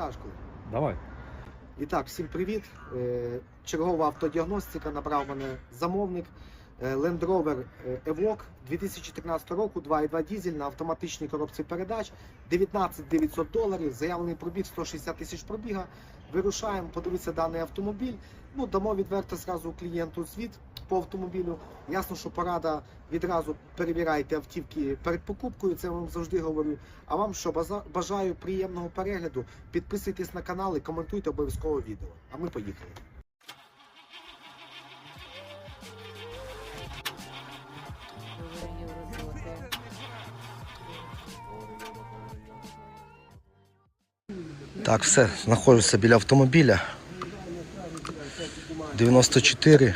Коли? Давай. І так, всім привіт. Е, Чергова автодіагностика набрав мене замовник. Е, Land Rover е, Evoque 2014 року, 2.2 дізель на автоматичній коробці передач, 19 900 доларів, заявлений пробіг 160 тисяч пробіга. Вирушаємо, подивитися даний автомобіль. Ну, дамо відверто зразу клієнту звіт по автомобілю. Ясно, що порада відразу перевіряйте автівки перед покупкою, це я вам завжди говорю. А вам що бажаю приємного перегляду. Підписуйтесь на канал і коментуйте обов'язково відео. А ми поїхали. Так, все, знаходжуся біля автомобіля. 94,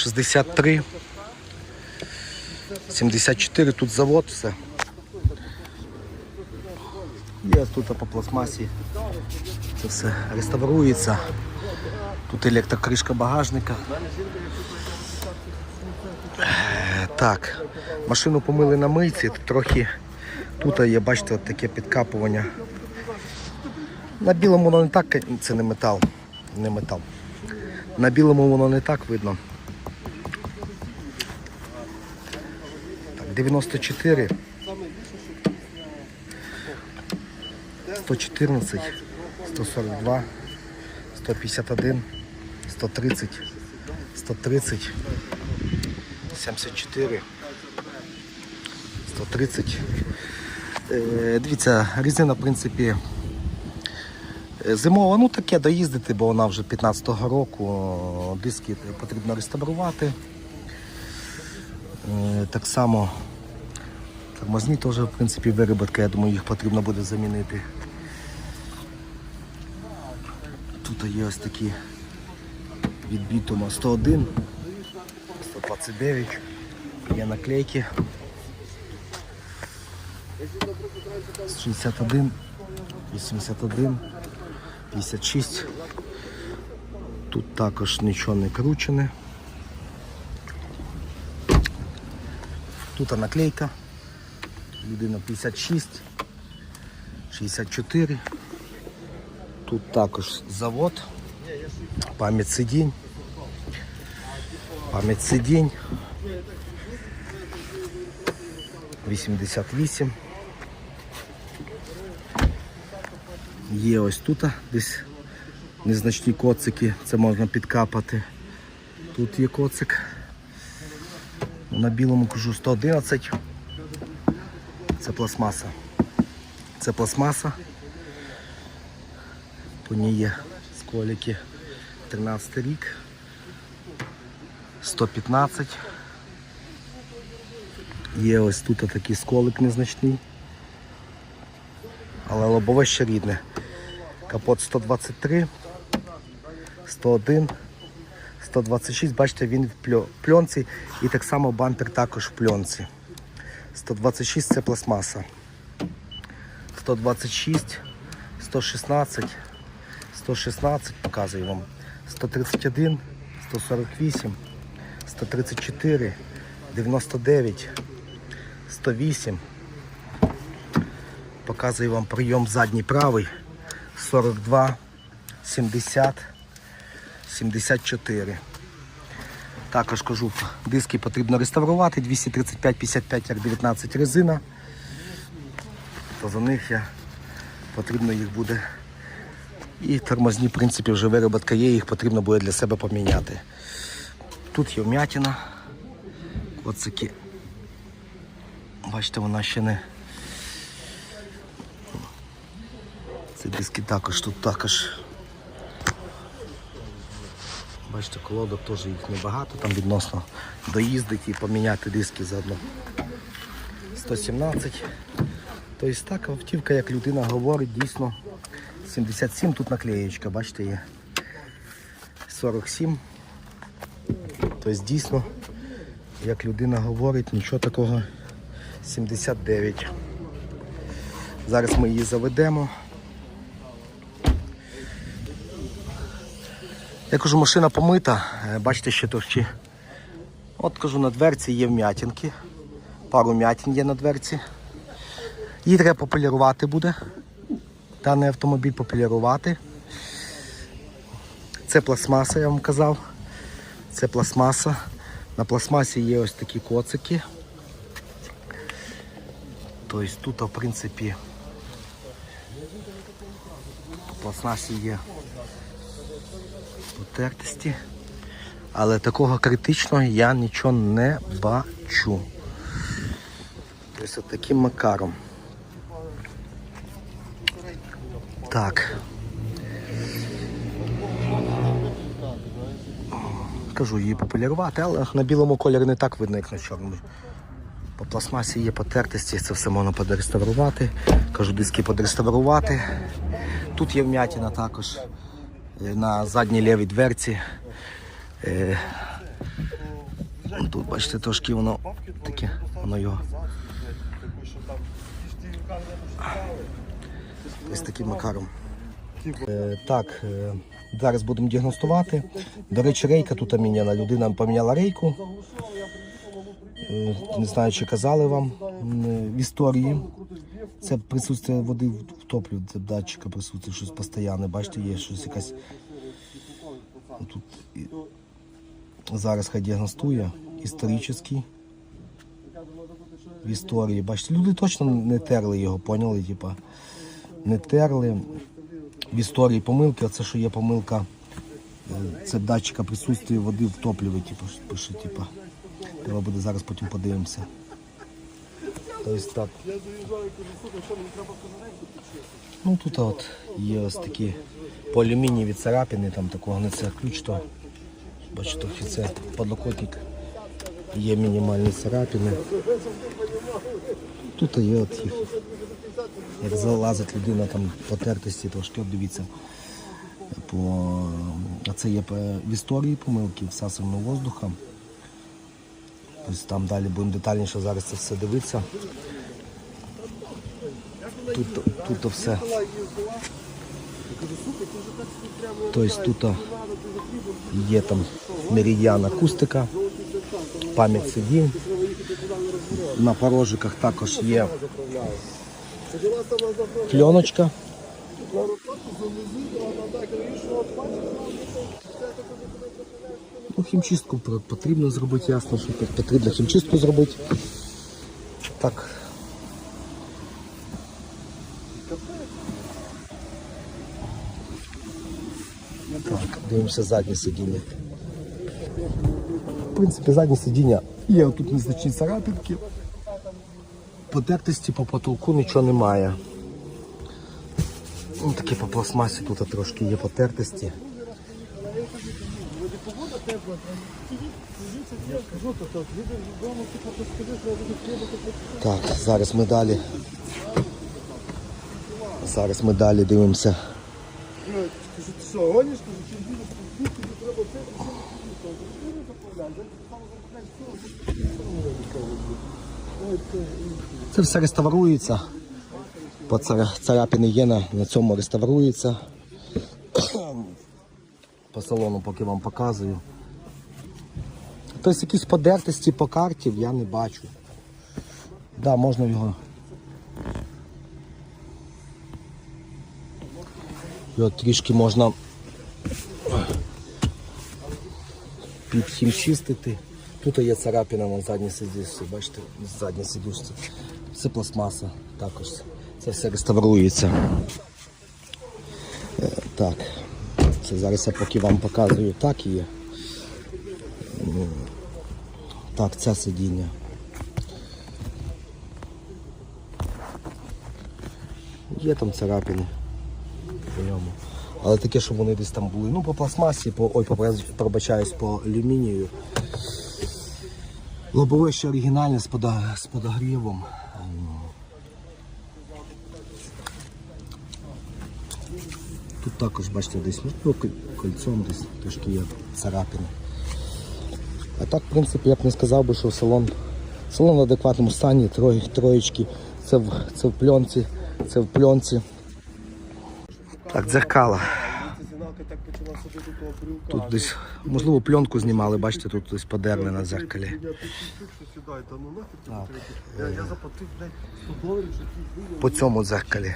63, 74, тут завод, все. Є тут по пластмасі. Це все реставрується. Тут електрокришка багажника. Так, машину помили на мийці, трохи тут є, бачите, от таке підкапування. На білому воно не так, це не метал. Не метал. На білому воно не так видно. 94. 114, 142, 151, 130, 130, 74, 130. Е, Дивіться, резина, в принципі, е, зимова, ну таке доїздити, бо вона вже 15-го року, диски потрібно реставрувати. Е, Так само тормозні теж, в принципі, вироботка, я думаю, їх потрібно буде замінити. Тут є ось такі від бітума 101, 129, є наклейки. 61, 81, 56. Тут також нічого не кручене. Тут наклейка. Людина 56, 64. Тут також завод, пам'ять сидінь, пам'ять сидінь, 88. Є ось тут десь незначні коцики, це можна підкапати. Тут є коцик. На білому кажу 111. Це пластмаса. Це пластмаса. По ній є сколіки 13 рік. 115. Є ось тут такий сколик незначний. Але лобове ще рідне. Капот 123, 101, 126. Бачите, він в пльо- пленці і так само бампер також в пленці. 126 це пластмаса. 126, 116, 116, показую вам. 131, 148, 134, 99, 108. Показую вам прийом задній правий. 42, 70, 74. Також кажу, диски потрібно реставрувати. 235-55 R19 резина. То за них я потрібно їх буде. І тормозні, в принципі, вже вироботка є, їх потрібно буде для себе поміняти. Тут є вмятина. Оцики. Бачите, вона ще не. Ці диски також тут також. Бачите, колодок теж їх небагато, там відносно доїздити і поміняти диски заодно. 117. Тобто так, автівка, як людина говорить, дійсно 77, тут наклеєчка, бачите, є 47. Тобто дійсно, як людина говорить, нічого такого 79. Зараз ми її заведемо. Я кажу, машина помита, е, бачите, ще товщі. От кажу, на дверці є вм'ятинки. Пару м'ятин є на дверці. Її треба пополірувати буде. даний автомобіль популярувати. Це пластмаса, я вам казав. Це пластмаса. На пластмасі є ось такі коцики. Тобто тут, в принципі, в пластмасі є потертості. Але такого критичного я нічого не бачу. Тобто таким макаром. Так. Кажу, її популярувати, але на білому кольорі не так видно, як на чорному. По пластмасі є потертості, це все можна подреставрувати. Кажу, диски подреставрувати. Тут є вмятина також на задній лівій дверці. Е, Тут, бачите, трошки воно таке, воно його. Ось таким макаром. Е, так, е, зараз будемо діагностувати. До речі, рейка тут міняна. Людина поміняла рейку. Не знаю, чи казали вам в історії. Це присутствие води в датчика присутствує щось постійне. Бачите, є щось якась. Тут зараз хай діагностує. Історичний. В історії. Бачите, люди точно не терли його, поняли? Типа, не терли. В історії помилки, оце що є помилка. е, Це датчика присутствия води в топливі, типу, пише, типа. Треба буде зараз потім подивимося. Тобто так. Ну тут от є ось такі по алюмінієві царапини, там такого не це ключ, то бачите, це подлокотник. Є мінімальні царапини. Тут є от їх. Як залазить людина там потертості, трошки дивіться. По... А це є по- в історії помилки, всасування воздуха. Тобто там далі будемо детальніше зараз це все дивитися. Тут, тут все. Тобто тут є там меридіан акустика, пам'ять сидінь. На порожиках також є пленочка. Ну, хімчистку потрібно зробити, ясно, що потрібно хімчистку зробити. Так. Так, дивимося заднє сидіння. В принципі, заднє сидіння є тут незначні царапинки. Потертості по потолку нічого немає. Ну, такі по пластмасі тут трошки є потертості. Так, зараз ми далі. Зараз ми далі дивимося. Скажу, ти що, гониш? Кажу, чим більше спустити, треба це, Це все реставрується. По цара- царапини є на, на цьому реставрується. По салону поки вам показую. Тобто якісь подертості по карті я не бачу. Да, можна його. Його трішки можна підхімчистити. Тут є царапина на задній сидушці, бачите, задній сидушці. Це пластмаса також. Це все реставрується. Е, Так. Це зараз я поки вам показую, так є. Так, це сидіння. Є там царапини по ньому. Але таке, щоб вони десь там були. Ну, по пластмасі, по, ой, пробачаюсь, по алюмінію. Лобове ще оригінальне з, з подогрівом. Тут також, бачите, десь ну, кольцом десь трошки є царапини. А так, в принципі, я б не сказав би, що салон, салон в адекватному стані, трої, троєчки. Це в, це в пленці, це в пленці. Так, дзеркала. Так. Тут десь, можливо, пленку знімали, бачите, тут десь подерли на дзеркалі. Я тут що сідай, та нафіг ти Я, я заплатив, блядь, 100 доларів, що ті хуйні. По цьому дзеркалі.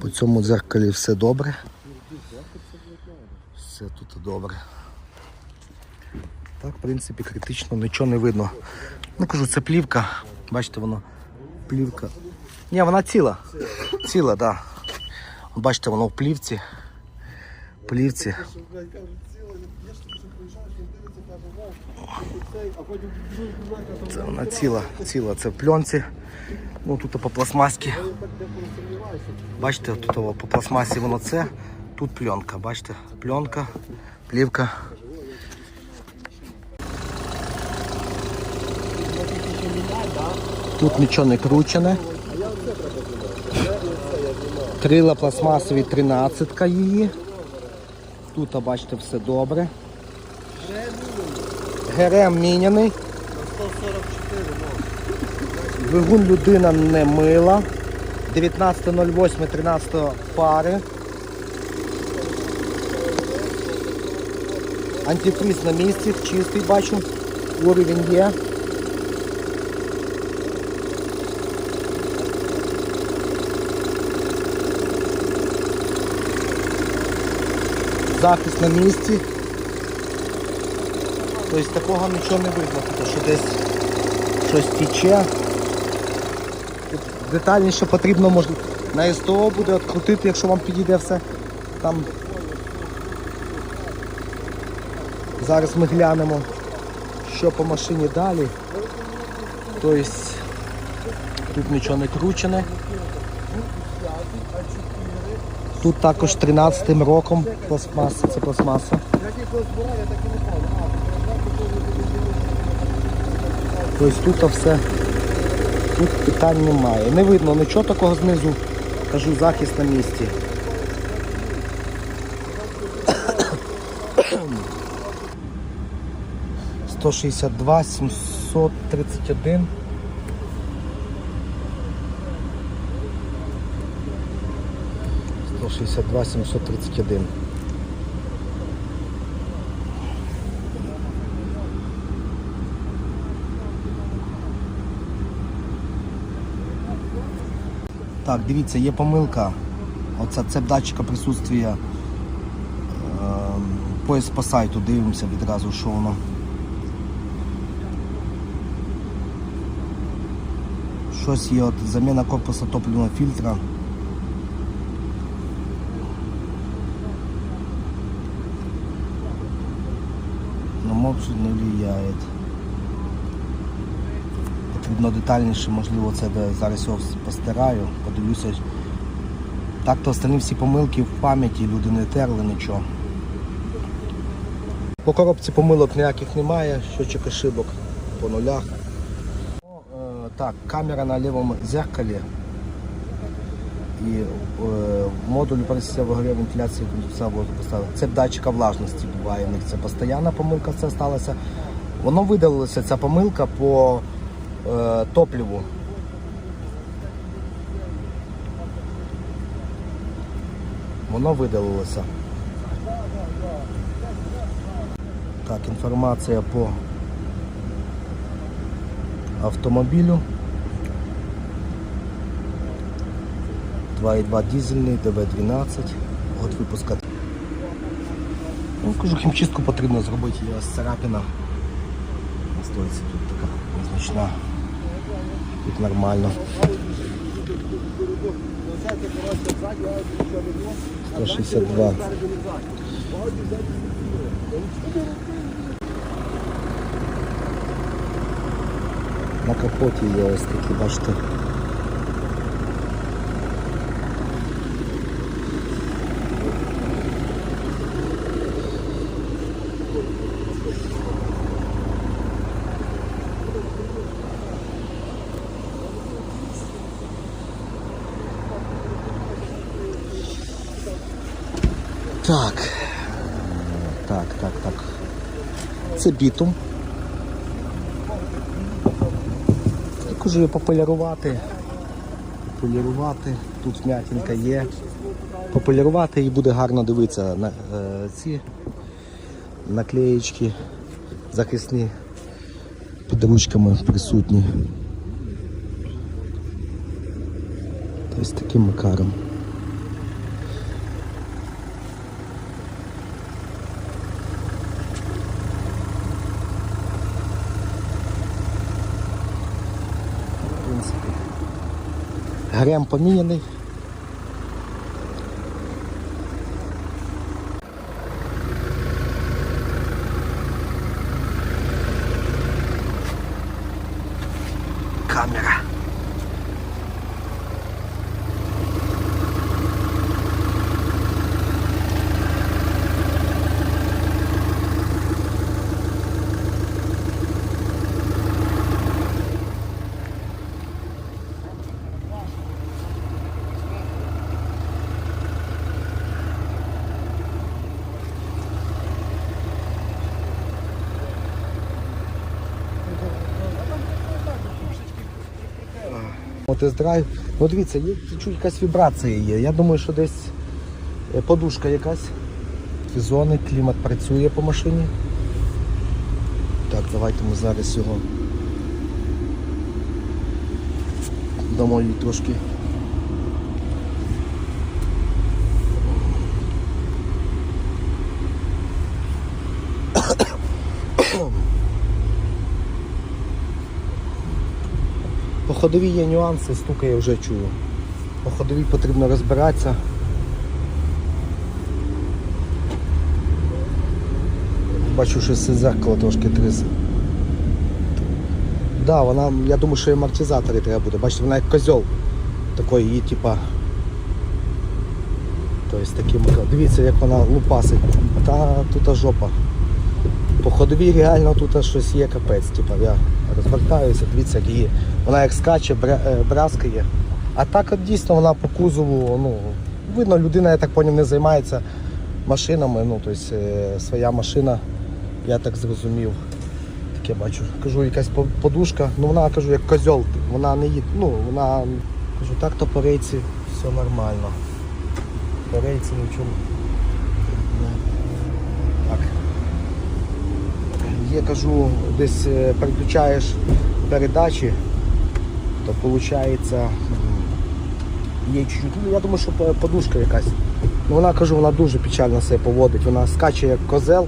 По цьому дзеркалі все добре. Все тут добре. Так, в принципі, критично нічого не видно. Ну кажу, це плівка. Бачите, воно плівка. Ні, вона ціла. Ціла, так. Да. Бачите, воно в плівці. Плівці. Це вона ціла, ціла. Це в пленці. Ну тут по сумніваюся. Бачите, тут по пластмасі воно це. Тут пленка, бачите? Пленка, плівка. Тут нічого не кручене. Крила пластмасові 13 її. Тут, бачите, все добре. ГРМ міняний. Двигун людина не мила. 19.08, 13 пари. Антифриз на місці, чистий бачу. Уровень є. Захист на місці. Тобто такого нічого не видно, тому що десь щось тече. Тут детальніше потрібно може, на СТО буде відкрутити, якщо вам підійде все. Там зараз ми глянемо, що по машині далі. Тобто тут нічого не кручене. Тут також 13-м роком пластмаса, це пластмаса. Тобто тут все, тут питань немає. Не видно нічого такого знизу. Кажу, захист на місці. Сто шістдесят два, сімсот тридцять один. Сто шістдесят два, сімсот тридцять один. Так, дивіться, є помилка. Оце це датчика присутствия. Ем, поїзд по сайту дивимося відразу, що воно. Щось є от заміна корпуса топливного фільтра. Но мопсу не влияет. Потрібно детальніше, можливо, це зараз його постираю, подивлюся. Так то останні всі помилки в пам'яті, люди не терли нічого. По коробці помилок ніяких немає, щочок ошибок по нулях. О, е, так, камера на лівому зеркалі і е, модуль пересівого вентиляції конденсатора воздуху поставили. Це датчика влажності буває в них. Це постійна помилка це сталася. Воно видалилося, ця помилка по е, топливу. Воно видалилося. Так, інформація по автомобілю. 2,2 дизельний, ДВ-12, год випуска. Ну, кажу, хімчистку потрібно зробити, є ось царапина. Стоїться тут така незначна. Тут нормально. 162. На капоті є ось такі, бачите. Так. Так, так, так. Це бітум. Також її пополярувати. Пополярувати. Тут вмятинка є. Пополярувати і буде гарно дивитися на е, ці наклеєчки захисні під ручками присутні. Тобто таким макаром. принципі. Грем поміняний. Тест-драйв. Ну дивіться, є чуть якась вібрація є. Я думаю, що десь е, подушка якась. Зони, клімат працює по машині. Так, давайте ми зараз його домові трошки. По ходовій є нюанси, стука я вже чую. По ходовій потрібно розбиратися. Бачу, що це зеркало трошки трясе. Да, вона, я думаю, що і амортизатори треба буде. Бачите, вона як козьол. Такий її типа. Тобто таким. Дивіться, як вона лупасить. Та тут жопа. По ходовій реально тут щось є капець. Типа я розвертаюся, дивіться, як її. Вона як скаче, бра- е. А так от дійсно вона по кузову, ну, видно, людина, я так зрозумів, не займається машинами. Ну, тобто своя машина, я так зрозумів. Таке бачу. Кажу, якась подушка, ну вона кажу, як козьол, вона не їде. Ну, вона кажу, так то по рейці все нормально. По рейці нічого. Так. Є, кажу, десь е, переключаєш передачі, то виходить, є чуть-чуть, ну я думаю, що подушка якась. Ну вона кажу, вона дуже печально себе поводить, вона скаче як козел.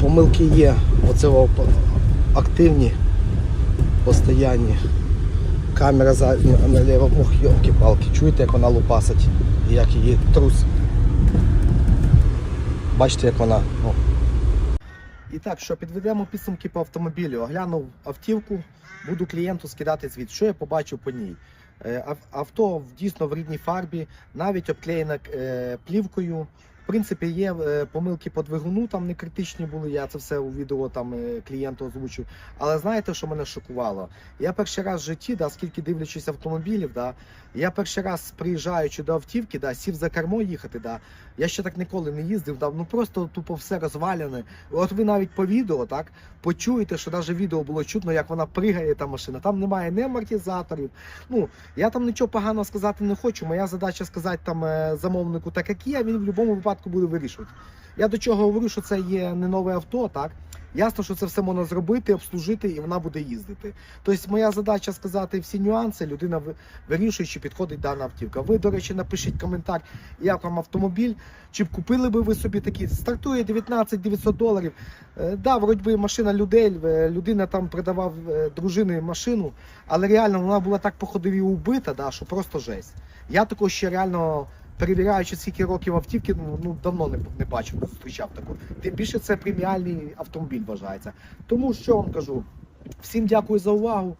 Помилки є, оце активні, постоянні. Камера за, на- наліво, ох, йолки-палки, чуєте, як вона лупасить, і як її трус. Бачите, як вона. Ну. І так, що підведемо підсумки по автомобілю. Оглянув автівку, буду клієнту скидати звіт. Що я побачив по ній? Е, Авто дійсно в рідній фарбі, навіть обклеєне е, плівкою. В принципі, є е, помилки по двигуну, там не критичні були. Я це все у відео там е, клієнту озвучив. Але знаєте, що мене шокувало? Я перший раз в житті, да, скільки дивлячись автомобілів, да, я перший раз приїжджаючи до автівки, да, сів за кермо їхати. Да, я ще так ніколи не їздив, да, ну просто тупо все розваляне. От ви навіть по відео так почуєте, що навіть відео було чутно, як вона пригає та машина. Там немає ні амортизаторів. Ну я там нічого поганого сказати не хочу. Моя задача сказати там е, замовнику так, як є, він в будь-якому випадку буде вирішувати. Я до чого говорю, що це є не нове авто, так. Ясно, що це все можна зробити, обслужити, і вона буде їздити. Тобто, моя задача сказати всі нюанси, людина ви- вирішує, чи підходить дана автівка. Ви, до речі, напишіть коментар, як вам автомобіль, чи б купили би ви собі такі. Стартує 19 900 доларів. Е, да, вроді машина людей, е, людина там продавав е, дружини машину, але реально вона була так по ходові убита, да, що просто жесть. Я такого ще реально. Перевіряючи скільки років автівки, ну, ну давно не, не бачив, не зустрічав таку. Тим більше це преміальний автомобіль вважається. Тому що вам кажу, всім дякую за увагу.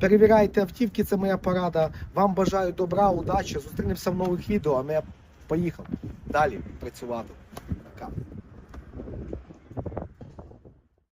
Перевіряйте автівки, це моя порада. Вам бажаю добра, удачі. Зустрінемося в нових відео, а ми поїхав далі працювати. Пока.